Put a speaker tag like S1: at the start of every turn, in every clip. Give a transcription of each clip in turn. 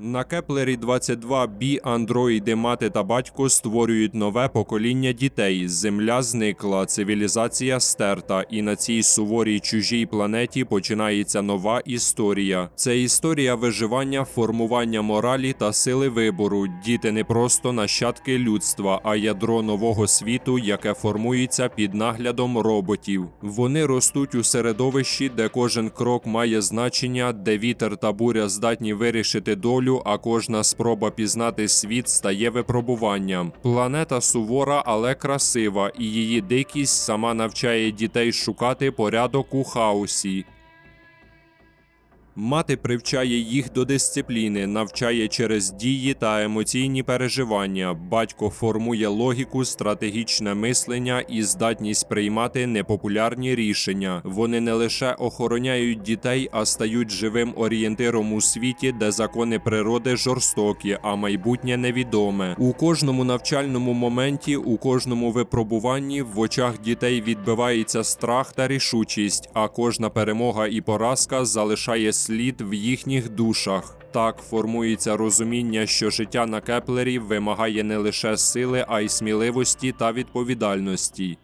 S1: На Кеплері 22 бі андроїди, мати та батько створюють нове покоління дітей. Земля зникла, цивілізація стерта, і на цій суворій чужій планеті починається нова історія. Це історія виживання, формування моралі та сили вибору. Діти не просто нащадки людства, а ядро нового світу, яке формується під наглядом роботів. Вони ростуть у середовищі, де кожен крок має значення, де вітер та буря здатні вирішити долю, а кожна спроба пізнати світ стає випробуванням. Планета сувора, але красива, і її дикість сама навчає дітей шукати порядок у хаосі. Мати привчає їх до дисципліни, навчає через дії та емоційні переживання. Батько формує логіку, стратегічне мислення і здатність приймати непопулярні рішення. Вони не лише охороняють дітей, а стають живим орієнтиром у світі, де закони природи жорстокі, а майбутнє невідоме. У кожному навчальному моменті, у кожному випробуванні в очах дітей відбивається страх та рішучість, а кожна перемога і поразка залишає слід в їхніх душах. Так формується розуміння, що життя на Кеплері вимагає не лише сили, а й сміливості та відповідальності.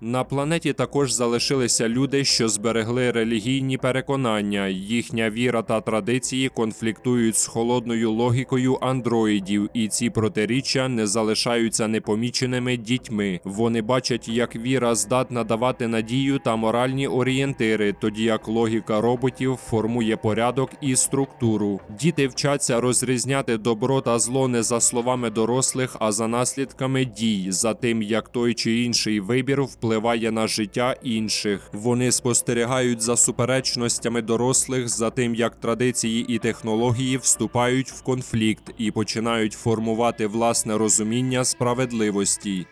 S1: На планеті також залишилися люди, що зберегли релігійні переконання. Їхня віра та традиції конфліктують з холодною логікою андроїдів, і ці протиріччя не залишаються непоміченими дітьми. Вони бачать, як віра здатна давати надію та моральні орієнтири, тоді як логіка роботів формує порядок і структуру. Діти вчаться розрізняти добро та зло не за словами дорослих, а за наслідками дій, за тим, як той чи інший вибір впливає на життя інших. Вони спостерігають за суперечностями дорослих, за тим, як традиції і технології вступають в конфлікт і починають формувати власне розуміння справедливості.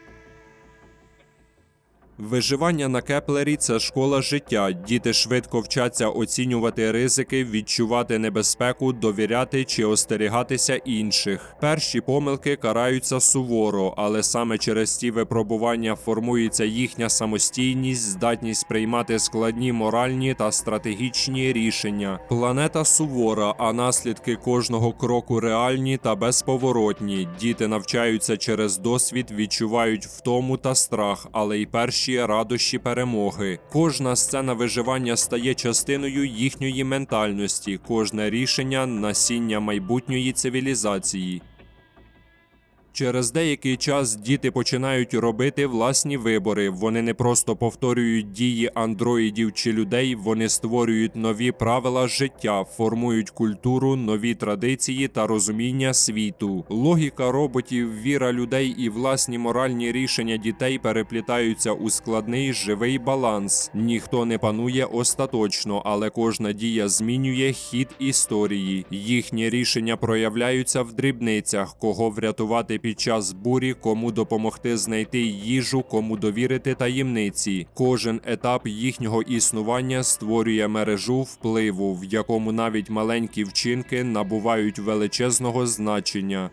S1: Виживання на Кеплері це школа життя. Діти швидко вчаться оцінювати ризики, відчувати небезпеку, довіряти чи остерігатися інших. Перші помилки караються суворо, але саме через ці випробування формується їхня самостійність, здатність приймати складні моральні та стратегічні рішення. Планета сувора, а наслідки кожного кроку реальні та безповоротні. Діти навчаються через досвід, відчувають втому та страх, але й перші радощі перемоги. Кожна сцена виживання стає частиною їхньої ментальності, кожне рішення насіння майбутньої цивілізації. Через деякий час діти починають робити власні вибори. Вони не просто повторюють дії андроїдів чи людей, вони створюють нові правила життя, формують культуру, нові традиції та розуміння світу. Логіка роботів, віра людей і власні моральні рішення дітей переплітаються у складний живий баланс. Ніхто не панує остаточно, але кожна дія змінює хід історії. Їхні рішення проявляються в дрібницях, кого врятувати під час бурі, кому допомогти знайти їжу, кому довірити таємниці. Кожен етап їхнього існування створює мережу впливу, в якому навіть маленькі вчинки набувають величезного значення.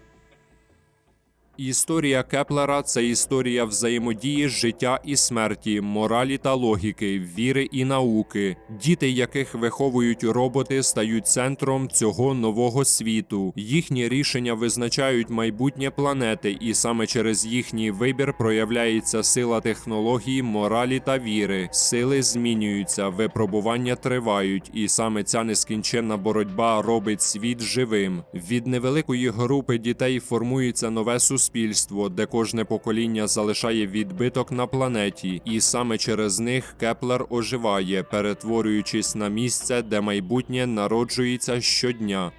S1: Історія Кеплера це історія взаємодії життя і смерті, моралі та логіки, віри і науки. Діти, яких виховують роботи, стають центром цього нового світу. Їхні рішення визначають майбутнє планети, і саме через їхній вибір проявляється сила технологій, моралі та віри. Сили змінюються, випробування тривають, і саме ця нескінченна боротьба робить світ живим. Від невеликої групи дітей формується нове суспільство суспільство, де кожне покоління залишає відбиток на планеті, і саме через них Кеплер оживає, перетворюючись на місце, де майбутнє народжується щодня.